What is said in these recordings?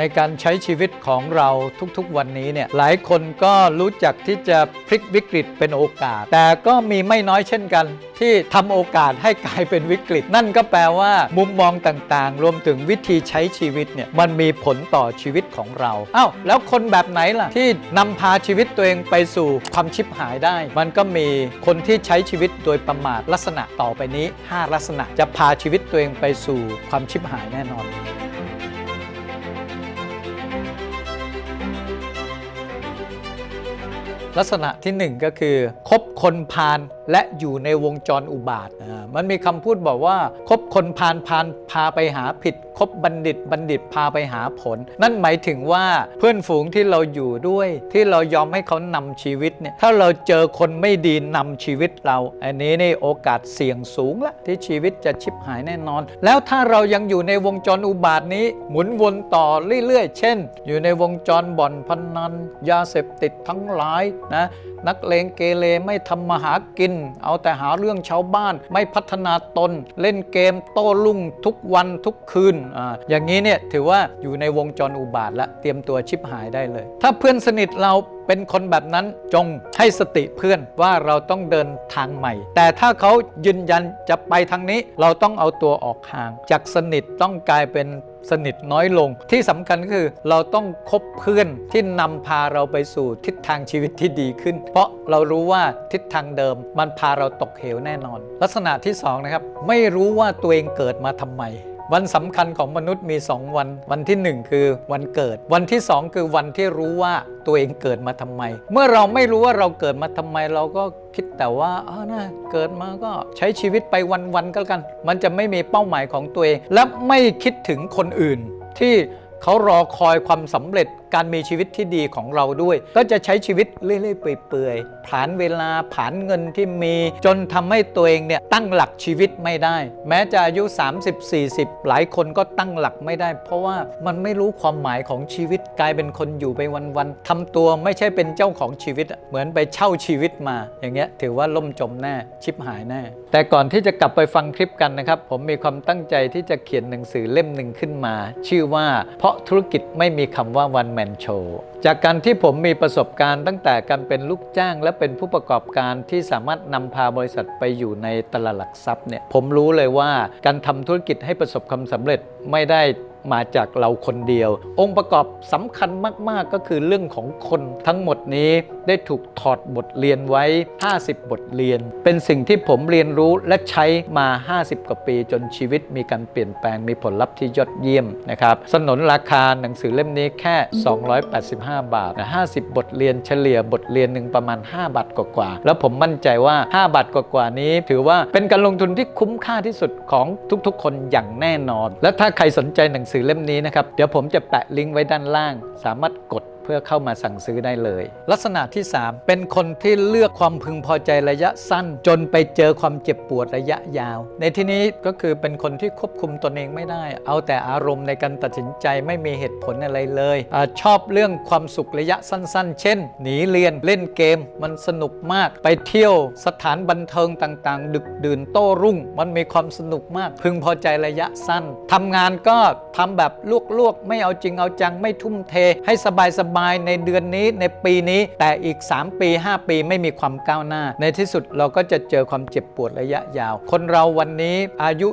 ในการใช้ชีวิตของเราทุกๆวันนี้เนี่ยหลายคนก็รู้จักที่จะพลิกวิกฤตเป็นโอกาส แต่ก็มีไม่น้อยเช่นกัน ที่ทำโอกาสให้กลายเป็นวิกฤต นั่นก็แปลว่า มุมมองต่างๆ รวมถึงวิธีใช้ชีวิตเนี่ยมันมีผลต่อชีวิตของเราอ้าวแล้วคนแบบไหนล่ะ ที่นำพาชีวิตตัวเองไปสู่ความชิบหายได้ มันก็มีคนที่ใช้ชีวิตโดยประมาทลักษณะต่อไปนี้ 5 ลักษณะจะพาชีวิตตัวเองไปสู่ความชิบหายแน่นอน ลักษณะที่หนึ่งก็คือ คบคนพาลและอยู่ในวงจรอุบาท มันมีคำพูดบอกว่า คบคนพาลพาลพาไปหาผิด คบบัณฑิตบัณฑิตพาไปหาผล นั่นหมายถึงว่าเพื่อนฝูงที่เราอยู่ด้วย ที่เรายอมให้เขานำชีวิตเนี่ย ถ้าเราเจอคนไม่ดีนำชีวิตเรา อันนี้นี่โอกาสเสี่ยงสูงละที่ชีวิตจะชิบหายแน่นอน แล้วถ้าเรายังอยู่ในวงจรอุบาทนี้ หมุนวนต่อเรื่อยๆ เช่น อยู่ในวงจรบ่อนพนันยาเสพติดทั้งหลายนะ นักเลงเกเรไม่ทำมาหากิน เอาแต่หาเรื่องชาวบ้านไม่พัฒนาตน เล่นเกมโต้รุ่งทุกวันทุกคืนอาอย่างนี้เนี่ยถือว่าอยู่ในวงจรอุบาทและเตรียมตัวชิบหายได้เลย ถ้าเพื่อนสนิทเราเป็นคนแบบนั้นจงให้สติเพื่อนว่าเราต้องเดินทางใหม่ แต่ถ้าเขายืนยันจะไปทางนี้ เราต้องเอาตัวออกห่าง จากสนิทต้องกลายเป็น สนิทน้อยลง ที่สำคัญก็คือเราต้องคบเพื่อนที่นำพาเราไปสู่ทิศทางชีวิตที่ดีขึ้น เพราะเรารู้ว่าทิศทางเดิม มันพาเราตกเหวแน่นอน ลักษณะที่สองนะครับไม่รู้ว่าตัวเองเกิดมาทำไม วันสำคัญของมนุษย์มี 2 วัน วันที่ 1 คือวันเกิด วันที่ 2 คือวันที่รู้ว่าตัวเองเกิดมาทำไม เมื่อเราไม่รู้ว่าเราเกิดมาทำไมเราก็คิดแต่ว่าอ๋อนะเกิดมาก็ใช้ชีวิตไปวันๆก็แล้วกัน มันจะไม่มีเป้าหมายของตัวเอง และไม่คิดถึงคนอื่นที่ เขารอคอยความสำเร็จการมีชีวิตที่ดีของเราด้วย ก็จะใช้ชีวิตเรื่อยๆเปื่อยๆผ่านเวลาผ่านเงินที่มี จนทำให้ตัวเองเนี่ยตั้งหลักชีวิตไม่ได้ แม้จะอายุ 30-40 หลายคนก็ตั้งหลักไม่ได้ เพราะว่ามันไม่รู้ความหมายของชีวิตกลายเป็นคนอยู่ไปวันๆทำตัวไม่ใช่เป็นเจ้าของชีวิต เหมือนไปเช่าชีวิตมา อย่างเงี้ยถือว่าล่มจมแน่ชิบหายแน่แต่ก่อนที่จะกลับไปฟังคลิปกันนะครับ ผมมีความตั้งใจที่จะเขียนหนังสือเล่มหนึ่งขึ้นมา ชื่อว่าเพราะธุรกิจไม่มีคำว่า one man show จากการที่ผมมีประสบการณ์ตั้งแต่การเป็นลูกจ้างและเป็นผู้ประกอบการที่สามารถนำพาบริษัทไปอยู่ในตลาดหลักทรัพย์เนี่ยผมรู้เลยว่าการทำธุรกิจให้ประสบความสำเร็จไม่ได้ มาจากเราคนเดียว องค์ประกอบสำคัญมาก ๆ ก็คือเรื่องของคนทั้งหมดนี้ได้ถูกถอดบทเรียนไว้ 50 บทเรียน เป็นสิ่งที่ผมเรียนรู้และใช้มา 50 กว่าปีจนชีวิตมีการเปลี่ยนแปลงมีผลลัพธ์ที่ยอดเยี่ยมนะครับสนนราคาหนังสือเล่มนี้แค่ 285 บาทนะ50 บทเรียนเฉลี่ยบทเรียนหนึ่งประมาณ 5 บาทกว่าๆแล้วผมมั่นใจว่า 5 บาทกว่าๆนี้ ถือว่าเป็นการลงทุนที่คุ้มค่าที่สุดของทุกๆ คนอย่างแน่นอน และถ้าใครสนใจหนังสือสือเล่มนี้นะครับ เดี๋ยวผมจะแปะลิงก์ไว้ด้านล่าง สามารถกด เพื่อเข้ามาสั่งซื้อได้เลย ลักษณะที่ 3 เป็นคนที่เลือกความพึงพอใจระยะสั้น จนไปเจอความเจ็บปวดระยะยาว ในที่นี้ก็คือเป็นคนที่ควบคุมตนเองไม่ได้ เอาแต่อารมณ์ในการตัดสินใจไม่มีเหตุผลอะไรเลยอชอบเรื่องความสุขระยะสั้น ๆ เช่น หนีเรียนเล่นเกม มันสนุกมาก ไปเที่ยวสถานบันเทิงต่างๆ ดึกดื่นโต้รุ่ง มันมีความสนุกมาก พึงพอใจระยะสั้นทำงานก็ทำแบบลวกๆ ไม่เอาจริงเอาจังไม่ทุ่มเท ให้สบายๆในเดือนนี้ในปีนี้ แต่อีก 3 ปี 5 ปีไม่มีความก้าวหน้า ในที่สุดเราก็จะเจอความเจ็บปวดระยะยาว คนเราวันนี้อายุ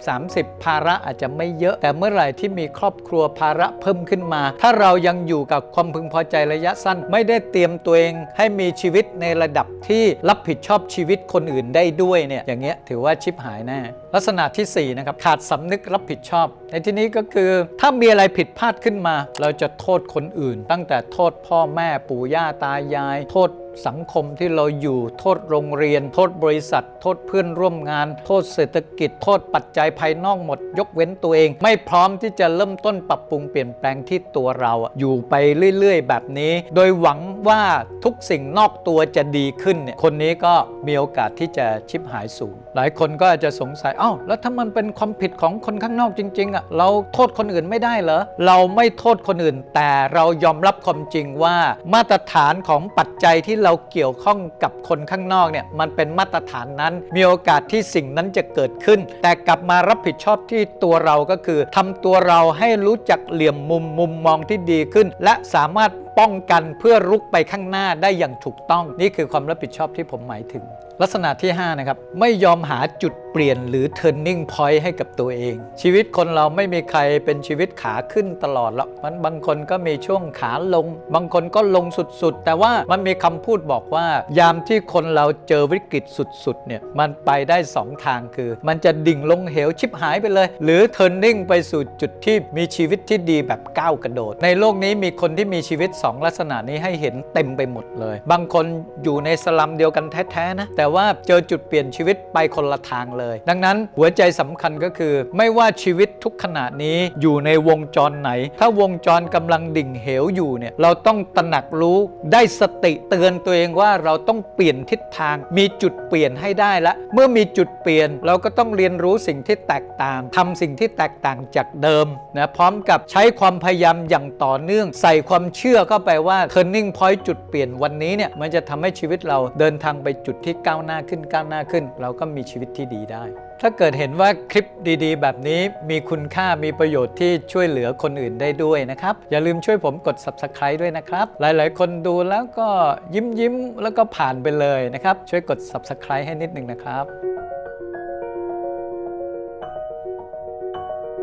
20-30 ภาระอาจจะไม่เยอะ แต่เมื่อไหร่ที่มีครอบครัวภาระเพิ่มขึ้นมา ถ้าเรายังอยู่กับความพึงพอใจระยะสั้น ไม่ได้เตรียมตัวเองให้มีชีวิตในระดับที่รับผิดชอบชีวิตคนอื่นได้ด้วยเนี่ยอย่างเงี้ยถือว่าชิบหายแน่ลักษณะที่4นะครับขาดสำนึกรับผิดชอบ ในที่นี้ก็คือถ้ามีอะไรผิดพลาดขึ้นมา เราจะโทษคนอื่นตั้งแต่โทษพ่อแม่ปู่ย่าตายาย โทษ สังคมที่เราอยู่โทษโรงเรียน โทษบริษัท โทษเพื่อนร่วมงาน โทษเศรษฐกิจ โทษปัจจัยภายนอกหมด ยกเว้นตัวเอง ไม่พร้อมที่จะเริ่มต้นปรับปรุงเปลี่ยนแปลงที่ตัวเรา อยู่ไปเรื่อยๆ แบบนี้ โดยหวังว่าทุกสิ่งนอกตัวจะดีขึ้นเนี่ยคนนี้ก็มีโอกาสที่จะชิบหายสูง หลายคนก็อาจจะสงสัยอ้าวแล้วถ้ามันเป็นความผิดของคนข้างนอกจริงๆอะเราโทษคนอื่นไม่ได้เหรอเราไม่โทษคนอื่น แต่เรายอมรับความจริงว่ามาตรฐานของปัจจัยที่เราเกี่ยวข้องกับคนข้างนอกเนี่ยมันเป็นมาตรฐานนั้น มีโอกาสที่สิ่งนั้นจะเกิดขึ้น แต่กลับมารับผิดชอบที่ตัวเราก็คือทำตัวเราให้รู้จักเหลี่ยมมุมมุมมองที่ดีขึ้น และสามารถ ป้องกันเพื่อรุกไปข้างหน้าได้อย่างถูกต้อง นี่คือความรับผิดชอบที่ผมหมายถึง ลักษณะที่ 5 นะครับ ไม่ยอมหาจุดเปลี่ยนหรือ turning point ให้กับตัวเอง ชีวิตคนเราไม่มีใครเป็นชีวิตขาขึ้นตลอดหรอกมันบางคนก็มีช่วงขาลง บางคนก็ลงสุดๆ แต่ว่ามันมีคำพูดบอกว่า ยามที่คนเราเจอวิกฤตสุดๆเนี่ยมันไปได้ 2 ทางคือ มันจะดิ่งลงเหวชิบหายไปเลย หรือ turning ไปสู่จุดที่มีชีวิตที่ดีแบบก้าวกระโดด ในโลกนี้มีคนที่มีชีวิต2ลักษณะนี้ให้เห็นเต็มไปหมดเลย บางคนอยู่ในสลัมเดียวกันแท้ๆนะแต่ว่าเจอจุดเปลี่ยนชีวิตไปคนละทางเลย ดังนั้นหัวใจสำคัญก็คือ ไม่ว่าชีวิตทุกขณะนี้อยู่ในวงจรไหน ถ้าวงจรกำลังดิ่งเหวอยู่เนี่ยเราต้องตระหนักรู้ได้สติเตือนตัวเองว่าเราต้องเปลี่ยนทิศทาง มีจุดเปลี่ยนให้ได้ละเมื่อมีจุดเปลี่ยนเราก็ต้องเรียนรู้สิ่งที่แตกต่างทำสิ่งที่แตกต่างจากเดิมนะพร้อมกับใช้ความพยายามอย่างต่อเนื่อง ใส่ความเชื่อเข้าไปว่า turning point จุดเปลี่ยนวันนี้เนี่ยมันจะทำให้ชีวิตเราเดินทางไปจุดที่ก้าวหน้าขึ้นก้าวหน้าขึ้น เราก็มีชีวิตที่ดีได้ ถ้าเกิดเห็นว่าคลิปดีๆ แบบนี้มีคุณค่ามีประโยชน์ที่ช่วยเหลือคนอื่นได้ด้วยนะครับ อย่าลืมช่วยผมกด subscribe ด้วยนะครับ หลายๆ คนดูแล้วก็ยิ้มยิ้มแล้วก็ผ่านไปเลยนะครับ ช่วยกด subscribe ให้นิดนึงนะครับ